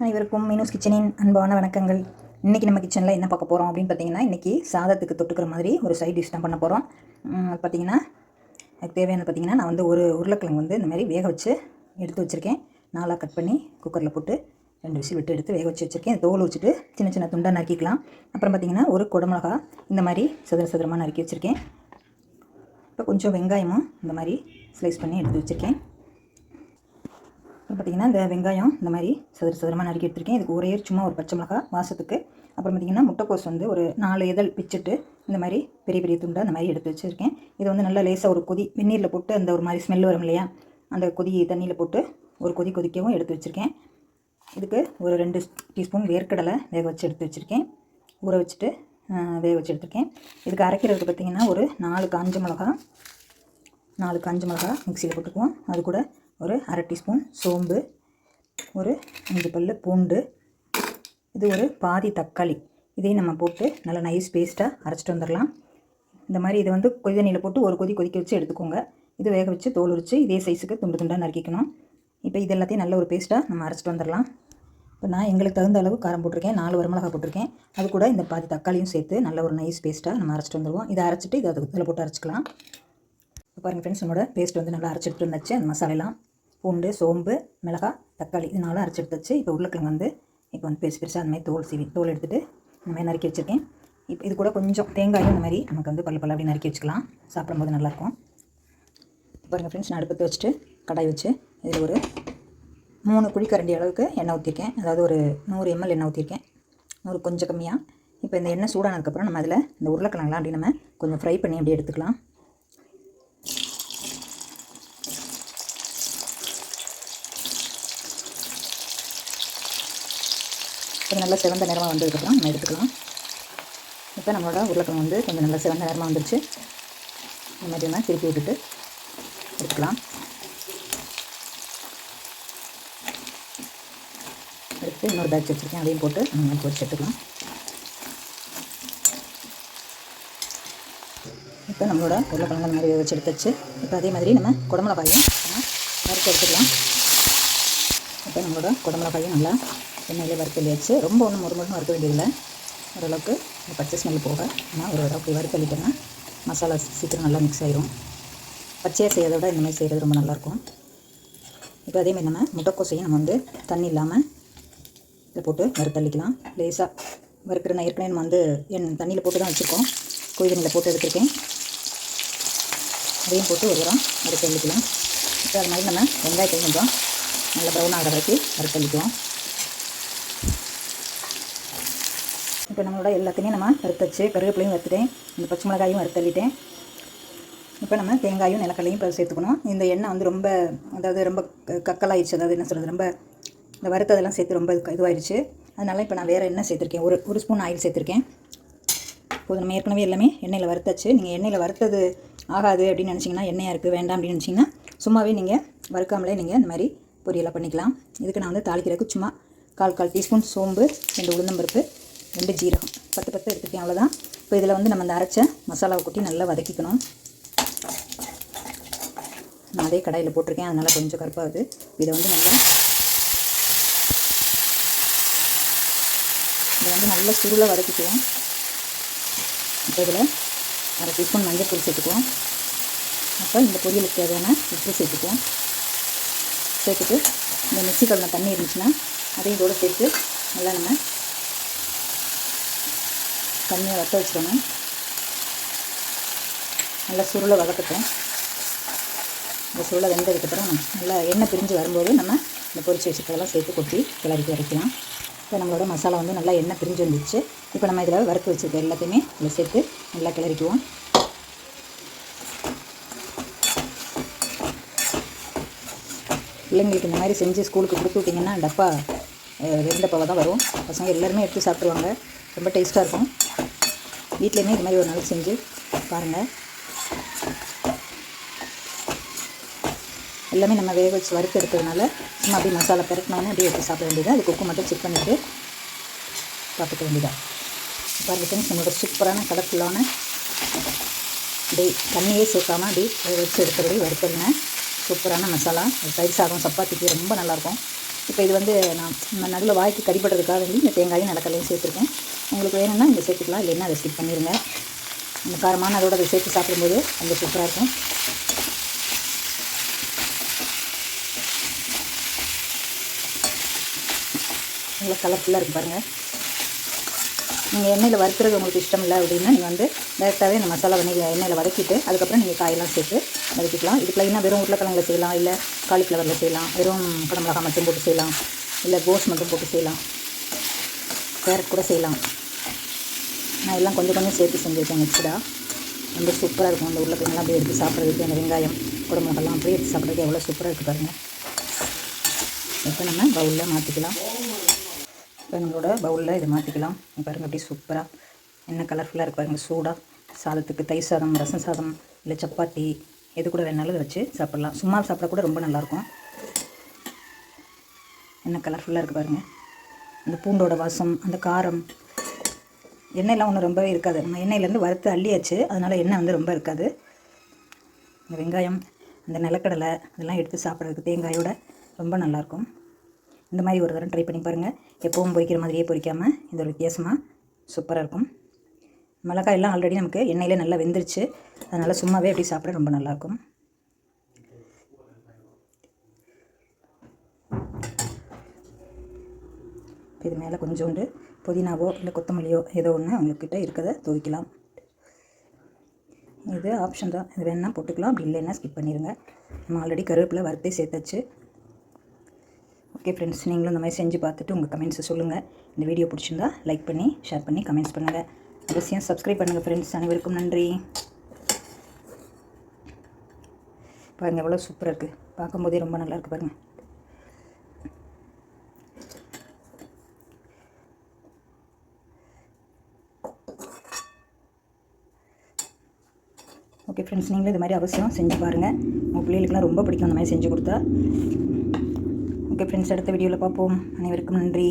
அனைவருக்கும் மீனூஸ் கிச்சனின் அன்பான வணக்கங்கள். இன்றைக்கி நம்ம கிச்சனில் என்ன பார்க்க போகிறோம் அப்படின்னு பார்த்தீங்கன்னா இன்றைக்கி சாதத்துக்கு தொட்டுக்கிற மாதிரி ஒரு சைட் டிஷ் தான் பண்ண போகிறோம் அது பார்த்தீங்கன்னா அதுக்கு தேவையானது பார்த்தீங்கன்னா நான் வந்து ஒரு உருளைக்கிழங்கு வந்து இந்த மாதிரி வேக வச்சு எடுத்து வச்சுருக்கேன். நாலாக கட் பண்ணி குக்கரில் போட்டு ரெண்டு விசில் விட்டு எடுத்து வேக வச்சு வச்சுருக்கேன். தோல் வச்சுட்டு சின்ன சின்ன துண்டாக நறுக்கிக்கலாம். அப்புறம் பார்த்தீங்கன்னா ஒரு குடமிளகா இந்த மாதிரி சதுர சதுரமாக நறுக்கி வச்சுருக்கேன். இப்போ கொஞ்சம் வெங்காயமும் இந்த மாதிரி ஸ்லைஸ் பண்ணி எடுத்து வச்சுருக்கேன். பார்த்திங்கன்னா இந்த வெங்காயம் இந்த மாதிரி சதுர சதுரமாக நறுக்கி எடுத்திருக்கேன். இதுக்கு ஒரே சும்மா ஒரு பச்சை மிளகா வாசத்துக்கு. அப்புறம் பார்த்திங்கன்னா முட்டைக்கோஸ் வந்து ஒரு நாலு இதழ் பிச்சுட்டு இந்த மாதிரி பெரிய பெரிய துண்டாக அந்த மாதிரி எடுத்து வச்சுருக்கேன். இது வந்து நல்லா லேசாக ஒரு கொதி வெந்நீரில் போட்டு அந்த ஒரு மாதிரி ஸ்மெல் வரும் இல்லையா? அந்த கொதி தண்ணியில் போட்டு ஒரு கொதி கொதிக்கவும் எடுத்து வச்சுருக்கேன். இதுக்கு ஒரு ரெண்டு டீஸ்பூன் வேர்க்கடலை வேக வச்சு எடுத்து வச்சுருக்கேன். ஊற வச்சுட்டு வேக வச்சு எடுத்துருக்கேன். இதுக்கு அரைக்கிறதுக்கு பார்த்திங்கன்னா ஒரு நாலு காஞ்ச மிளகா நாலு காஞ்ச மிளகா மிக்சியில் போட்டுக்குவோம். அது கூட ஒரு அரை டீஸ்பூன் சோம்பு ஒரு அஞ்சு பல்லு பூண்டு இது ஒரு பாதி தக்காளி. இதையும் நம்ம போட்டு நல்லா நைஸ் பேஸ்ட்டாக அரைச்சிட்டு வந்துடலாம். இந்த மாதிரி இதை வந்து கொதி தண்ணியில் போட்டு ஒரு கொதி கொதிக்க வச்சு எடுத்துக்கோங்க. இது வேக வச்சு தோல் உரித்து இதே சைஸுக்கு துண்டு துண்டாக நறுக்கிக்கணும். இப்போ இது எல்லாத்தையும் நல்ல ஒரு பேஸ்ட்டாக நம்ம அரைச்சிட்டு வந்துடலாம். இப்போ நான் எங்களுக்கு தகுந்த அளவு காரம் போட்டிருக்கேன் நாலு வரமிளகா போட்டிருக்கேன். அது கூட இந்த பாதி தக்காளியும் சேர்த்து நல்ல ஒரு நைஸ் பேஸ்ட்டாக நம்ம அரைச்சிட்டு வந்துடுவோம் இதை அரைச்சிட்டு இதை அதுக்கு இதில் போட்டு அரைச்சிக்கலாம். இப்போ பாருங்கள் ஃப்ரெண்ட்ஸ் நம்மளோட பேஸ்ட் வந்து நல்லா அரைச்சிட்டு இருந்தாச்சு அந்த மசாலைலாம் பூண்டு சோம்பு மிளகாய் தக்காளி இது அரைச்சி அரைச்சி எடுத்துச்சு இப்போ உருளைக்கிழங்கு வந்து இப்போ வந்து பெருசு பெருசாக அந்த மாதிரி தோல் சீவி தோல் எடுத்துகிட்டு இந்த மாதிரி நறுக்கி வச்சுருக்கேன். இப்போ இது கூட கொஞ்சம் தேங்காயும் இந்த மாதிரி நமக்கு வந்து பல்ல பல்ல அப்படி நறுக்கி வச்சுக்கலாம். சாப்பிடும்போது நல்லாயிருக்கும் பாருங்கள் ஃப்ரெண்ட்ஸ் நான் அடுப்பத்தை வச்சுட்டு கடாய் வச்சு இதில் ஒரு மூணு குழிக்கரண்டி அளவுக்கு எண்ணெய் ஊற்றிருக்கேன் அதாவது ஒரு நூறு எம்எல் எண்ணெய் ஊற்றிருக்கேன் நூறு கொஞ்சம் கம்மியாக இப்போ இந்த எண்ணெய் சூடானதுக்கப்புறம் நம்ம அதில் இந்த உருளைக்கிழங்குலாம் அப்படி நம்ம கொஞ்சம் ஃப்ரை பண்ணி அப்படியே எடுத்துக்கலாம். நல்லா சிவந்த நிறமாக வந்ததுக்கப்புறம் நம்ம எடுத்துக்கலாம். இப்போ நம்மளோட உருளைக்கிழங்கு வந்து கொஞ்சம் நல்லா சிவந்த நிறமாக வந்துருச்சு. இந்த மாதிரி நம்ம திருப்பி விட்டுட்டு எடுத்துக்கலாம். எடுத்து இன்னொரு பேட்ச் வச்சுருக்கேன். அதையும் போட்டு நம்ம மாதிரி பொரிச்சு எடுத்துக்கலாம். இப்போ நம்மளோட உருளைக்கிழங்கு மாதிரி வச்சு எடுத்துச்சு. இப்போ அதே மாதிரி நம்ம குடமிளகாயும் நம்ம வறுத்து எடுத்துக்கலாம். இப்போ நம்மளோட குடமிளகாயும் நல்லா எண்ணெயிலே வறுத்து வச்சு ரொம்ப ஒன்றும் ஒரு முருன்னு வறுக்க வேண்டியதில்லை. ஓரளவுக்கு இந்த பச்சை ஸ்மெல் போக. ஆனால் ஒரு அப்படி வறுத்தள்ளிட்டேன்னா மசாலா சீக்கிரம் நல்லா மிக்ஸ் ஆயிரும். பச்சையாக செய்யறத விட இந்த மாதிரி செய்கிறது ரொம்ப நல்லாயிருக்கும். இப்போ அதே மாதிரி நம்ம முட்டைக்கோசையும் நம்ம வந்து தண்ணி இல்லாமல் இதை போட்டு வறுத்தள்ளிக்கலாம். லேசாக வறுக்கிற நான் ஏற்கனவே நம்ம வந்து என் தண்ணியில் போட்டு தான் வச்சுருக்கோம். கோயிலில் தண்ணியில் போட்டு எடுத்துருக்கேன். அதையும் போட்டு ஒரு உரம் வறுத்தள்ளிக்கலாம். இப்போ அது மாதிரி நம்ம வெங்காயத்தை கொஞ்சம் நல்லா ப்ரௌன் ஆகிற வரைக்கும் வறுத்தள்ளிக்குவோம் இப்போ நம்மளோட எல்லாத்தையுமே நம்ம வறுத்தச்சு கருவேப்பிலையும் வறுத்துட்டேன். இந்த பச்சை மிளகாயும் வறுத்தள்ளிட்டேன் இப்போ நம்ம தேங்காயும் நிலக்கடலையும் இப்போ சேர்த்துக்கணும். இந்த எண்ணெய் வந்து ரொம்ப அதாவது ரொம்ப க- கக்கலாயிடுச்சு அதாவது என்ன சொல்கிறது ரொம்ப இந்த வறுத்ததெல்லாம் சேர்த்து ரொம்ப இதுவாயிடுச்சு அதனால் இப்போ நான் வேறு எண்ணெய் சேர்த்துருக்கேன். ஒரு ஒரு ஸ்பூன் ஆயில் சேர்த்துருக்கேன். இப்போது நம்ம ஏற்கனவே எல்லாமே எண்ணெயில் வறுத்தாச்சு நீங்கள் எண்ணெயில் வறுத்தது ஆகாது அப்படின்னு நினச்சிங்கன்னா எண்ணெயாக இருக்குது வேண்டாம் அப்படின்னு நினச்சிங்கன்னா சும்மாவே நீங்கள் வறுக்காமலே நீங்கள் இந்த மாதிரி பொரியலாக பண்ணிக்கலாம். இதுக்கு நான் வந்து தாளிக்கிறதுக்கு சும்மா கால் கால் டீஸ்பூன் சோம்பு ரெண்டு உளுந்தம்பருப்பு ரெண்டு ஜீரகம். பத்து பத்து எடுத்துருக்கேன் அவ்வளோதான் இப்போ இதில் வந்து நம்ம இந்த அரைச்ச மசாலாவை கொட்டி நல்லா வதக்கிக்கணும். நான் அதே கடையில் போட்டிருக்கேன் அதனால் கொஞ்சம் கருப்பாகுது. இதை வந்து நல்லா இதை வந்து நல்லா சுருளை வதக்கிக்குவோம். இப்போ இதில் அரை டீஸ்பூன் மஞ்சள் தூள் சேர்த்துக்குவோம். அப்போ இந்த பொரியலுக்கு தேவையான உப்பு சேர்த்துக்குவோம். சேர்த்துட்டு இந்த மிக்சி கலந்த தண்ணி இருந்துச்சுன்னா அதையும் கூட சேர்த்து நல்லா நம்ம தண்ணியை வற்ற வச்சிடணும் நல்லா சுருளை வதக்கட்டும். இந்த சுருளை வெந்ததுக்கப்புறம் நல்லா எண்ணெய் பிரிஞ்சு வரும்போது நம்ம இந்த பொரிச்சு வச்சுக்கிறதெல்லாம் சேர்த்து கொட்டி கிளறிட்டு வரைக்கலாம் இப்போ நம்மளோட மசாலா வந்து நல்லா எண்ணெய் பிரிஞ்சு வந்துச்சு இப்போ நம்ம இதில் வறுத்து வச்சுருக்க எல்லாத்தையுமே இதில் சேர்த்து நல்லா கிளறிக்குவோம். பிள்ளைங்களுக்கு இந்த மாதிரி செஞ்சு ஸ்கூலுக்கு கொடுத்து விட்டிங்கன்னா டப்பா அஹ், வெந்தப்பாவை தான் வரும். பசங்க எல்லாருமே எடுத்து சாப்பிட்ருவாங்க ரொம்ப டேஸ்ட்டாக இருக்கும். வீட்லேயுமே இது மாதிரி ஒரு நாள் செஞ்சு பாருங்கள் எல்லாமே நம்ம வேக வச்சு வறுத்து எடுத்ததுனால சும்மா அப்படியே மசாலா பெரட்டினோன்னே அப்படியே எடுத்து சாப்பிட வேண்டியது அது குக்கு மட்டும் செக் பண்ணிவிட்டு பார்த்துக்க வேண்டியதான் பாருங்கள் ஃப்ரெண்ட்ஸ் நம்மளோட சூப்பரான கலர்ஃபுல்லான அப்படியே தண்ணியே சேர்க்காம அப்படியே வேக வச்சு எடுத்தபடி வறுத்துருங்க. சூப்பரான மசாலா. தயிர் சாதம் சப்பாத்திக்கு ரொம்ப நல்லாயிருக்கும். இப்போ இது வந்து நான் நடுவில் வாய்க்கு கடிப்படுறதுக்காக வேண்டி இந்த தேங்காயும் நிலக்கல்லையும் சேர்த்துருக்கேன். உங்களுக்கு வேணும்னா இந்த சேர்த்துக்கலாம் இல்லைன்னா அதை ஸ்கிப் பண்ணிடுங்க இந்த காரமான அதோட அதை சேர்த்து சாப்பிடும்போது ரொம்ப சூப்பராக இருக்கும். நல்லா கலர்ஃபுல்லாக இருக்குது பாருங்கள் நீங்கள் எண்ணெயில் வறுக்கிறது உங்களுக்கு இஷ்டம் இல்லை அப்படின்னா நீங்கள் வந்து டேரெக்டாகவே இந்த மசாலா பண்ணி எண்ணெயில் வதக்கிட்டு அதுக்கப்புறம் நீங்கள் காயெல்லாம் சேர்த்து வதக்கிக்கலாம். இதுக்கு லைனாக வெறும் உருளைக்கிழங்குல செய்யலாம் இல்லை காலிஃப்ளவரில் செய்யலாம் வெறும் கடமிளகா மட்டும் போட்டு செய்யலாம் இல்லை கோஸ் மட்டும் போட்டு செய்யலாம். கேரட் கூட செய்யலாம். நான் எல்லாம் கொஞ்சம் கொஞ்சம் சேர்த்து செஞ்சுருக்கேன் மிக்சடாக ரொம்ப சூப்பராக இருக்கும். அந்த உருளைக்கிழங்குலாம் அப்படியே எடுத்து சாப்பிட்றதுக்கு அந்த வெங்காயம் குடமிளகாலாம் அப்படியே எடுத்து சாப்பிட்றதுக்கு எவ்வளோ சூப்பராக இருக்குது பாருங்கள் இப்போ நம்ம பவுலில் மாற்றிக்கலாம் இப்போ நம்மளோட பவுலில் இதை மாற்றிக்கலாம் பாருங்கள் அப்படியே சூப்பராக என்ன கலர்ஃபுல்லாக இருக்குது பாருங்கள் சூடாக சாதத்துக்கு தை சாதம் ரசம் சாதம் இல்லை சப்பாத்தி எது கூட வேணாலும் இதை வச்சு சாப்பிட்லாம். சும்மா சாப்பிட கூட ரொம்ப நல்லாயிருக்கும். என்ன கலர்ஃபுல்லாக இருக்குது பாருங்கள் அந்த பூண்டோட வாசம் அந்த காரம் எண்ணெயெலாம் ஒன்றும் ரொம்பவே இருக்காது. நம்ம எண்ணெயிலேருந்து வறுத்து அள்ளியாச்சு. அதனால் எண்ணெய் வந்து ரொம்ப இருக்காது. இந்த வெங்காயம் அந்த நிலக்கடலை இதெல்லாம் எடுத்து சாப்பிட்றதுக்கு தேங்காயோட ரொம்ப நல்லாயிருக்கும். இந்த மாதிரி ஒரு தடவை ட்ரை பண்ணி பாருங்கள் எப்பவும் பொரிக்கிற மாதிரியே பொரிக்காமல் இது ஒரு வித்தியாசமாக சூப்பராக இருக்கும். மிளகாய் எல்லாம் ஆல்ரெடி நமக்கு எண்ணெயிலே நல்லா வெந்துருச்சு. அதனால் சும்மாவே அப்படி சாப்பிட ரொம்ப நல்லாயிருக்கும். இது மேலே கொஞ்சோண்டு புதினாவோ இல்லை கொத்தமல்லியோ ஏதோ ஒன்று உங்கள்கிட்ட இருக்கிறத துவைக்கலாம். இது ஆப்ஷன் தான். இது வேணால் போட்டுக்கலாம். அப்படி இல்லைன்னா ஸ்கிப் பண்ணிடுங்க நம்ம ஆல்ரெடி கருவேப்பிலை வறுத்தே சேர்த்தாச்சு. ஓகே ஃப்ரெண்ட்ஸ் நீங்களும் இந்த மாதிரி செஞ்சு பார்த்துட்டு உங்கள் கமெண்ட்ஸை சொல்லுங்கள் இந்த வீடியோ பிடிச்சிருந்தா லைக் பண்ணி ஷேர் பண்ணி கமெண்ட்ஸ் பண்ணுங்கள் அவசியம் சப்ஸ்கிரைப் பண்ணுங்கள் ஃப்ரெண்ட்ஸ் அனைவருக்கும் நன்றி. பாருங்கள் எவ்வளோ சூப்பராக இருக்குது பார்க்கும்போதே ரொம்ப நல்லா இருக்குது பாருங்கள் ஓகே ஃப்ரெண்ட்ஸ் நீங்களும் இது மாதிரி அவசியம் செஞ்சு பாருங்கள் உங்கள் பிள்ளைகளுக்குலாம் ரொம்ப பிடிக்கும் அந்த மாதிரி செஞ்சு கொடுத்தா. ஓகே ஃப்ரெண்ட்ஸ் அடுத்த வீடியோவில் பார்ப்போம். அனைவருக்கும் நன்றி.